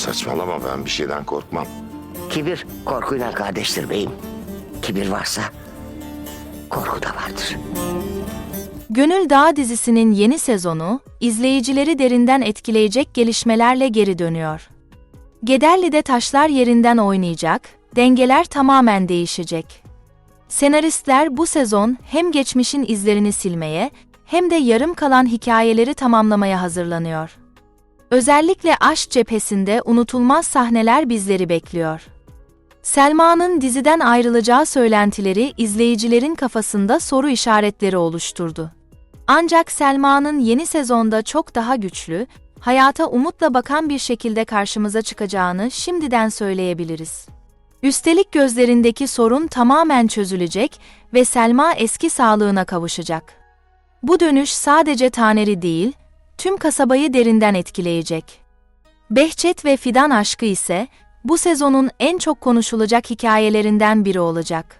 Saçmalama ben bir şeyden korkmam. Kibir korkuyla kardeştir beyim. Kibir varsa korku da vardır. Gönül Dağı dizisinin yeni sezonu, izleyicileri derinden etkileyecek gelişmelerle geri dönüyor. Gederli'de taşlar yerinden oynayacak, dengeler tamamen değişecek. Senaristler bu sezon hem geçmişin izlerini silmeye, hem de yarım kalan hikayeleri tamamlamaya hazırlanıyor. Özellikle aşk cephesinde unutulmaz sahneler bizleri bekliyor. Selma'nın diziden ayrılacağı söylentileri izleyicilerin kafasında soru işaretleri oluşturdu. Ancak Selma'nın yeni sezonda çok daha güçlü, hayata umutla bakan bir şekilde karşımıza çıkacağını şimdiden söyleyebiliriz. Üstelik gözlerindeki sorun tamamen çözülecek ve Selma eski sağlığına kavuşacak. Bu dönüş sadece Taner'i değil, tüm kasabayı derinden etkileyecek. Behçet ve Fidan aşkı ise bu sezonun en çok konuşulacak hikayelerinden biri olacak.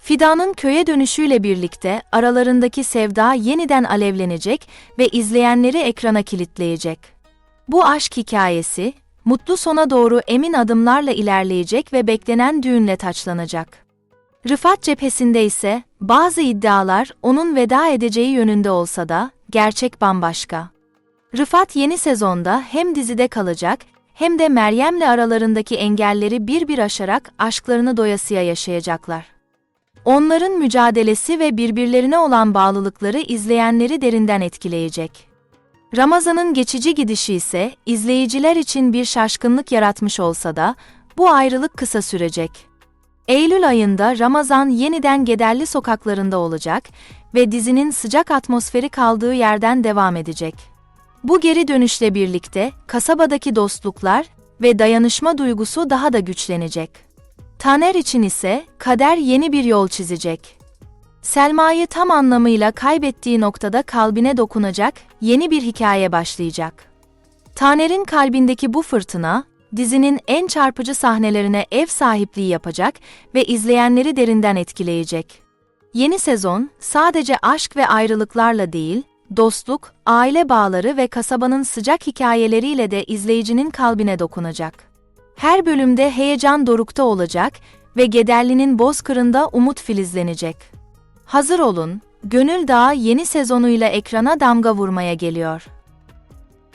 Fidan'ın köye dönüşüyle birlikte aralarındaki sevda yeniden alevlenecek ve izleyenleri ekrana kilitleyecek. Bu aşk hikayesi, mutlu sona doğru emin adımlarla ilerleyecek ve beklenen düğünle taçlanacak. Rıfat cephesinde ise bazı iddialar onun veda edeceği yönünde olsa da gerçek bambaşka. Rıfat yeni sezonda hem dizide kalacak hem de Meryem'le aralarındaki engelleri bir bir aşarak aşklarını doyasıya yaşayacaklar. Onların mücadelesi ve birbirlerine olan bağlılıkları izleyenleri derinden etkileyecek. Ramazan'ın geçici gidişi ise izleyiciler için bir şaşkınlık yaratmış olsa da bu ayrılık kısa sürecek. Eylül ayında Ramazan yeniden Gederli sokaklarında olacak ve dizinin sıcak atmosferi kaldığı yerden devam edecek. Bu geri dönüşle birlikte kasabadaki dostluklar ve dayanışma duygusu daha da güçlenecek. Taner için ise kader yeni bir yol çizecek. Selma'yı tam anlamıyla kaybettiği noktada kalbine dokunacak yeni bir hikaye başlayacak. Taner'in kalbindeki bu fırtına, dizinin en çarpıcı sahnelerine ev sahipliği yapacak ve izleyenleri derinden etkileyecek. Yeni sezon sadece aşk ve ayrılıklarla değil, dostluk, aile bağları ve kasabanın sıcak hikayeleriyle de izleyicinin kalbine dokunacak. Her bölümde heyecan dorukta olacak ve Gederli'nin bozkırında umut filizlenecek. Hazır olun, Gönül Dağı yeni sezonuyla ekrana damga vurmaya geliyor.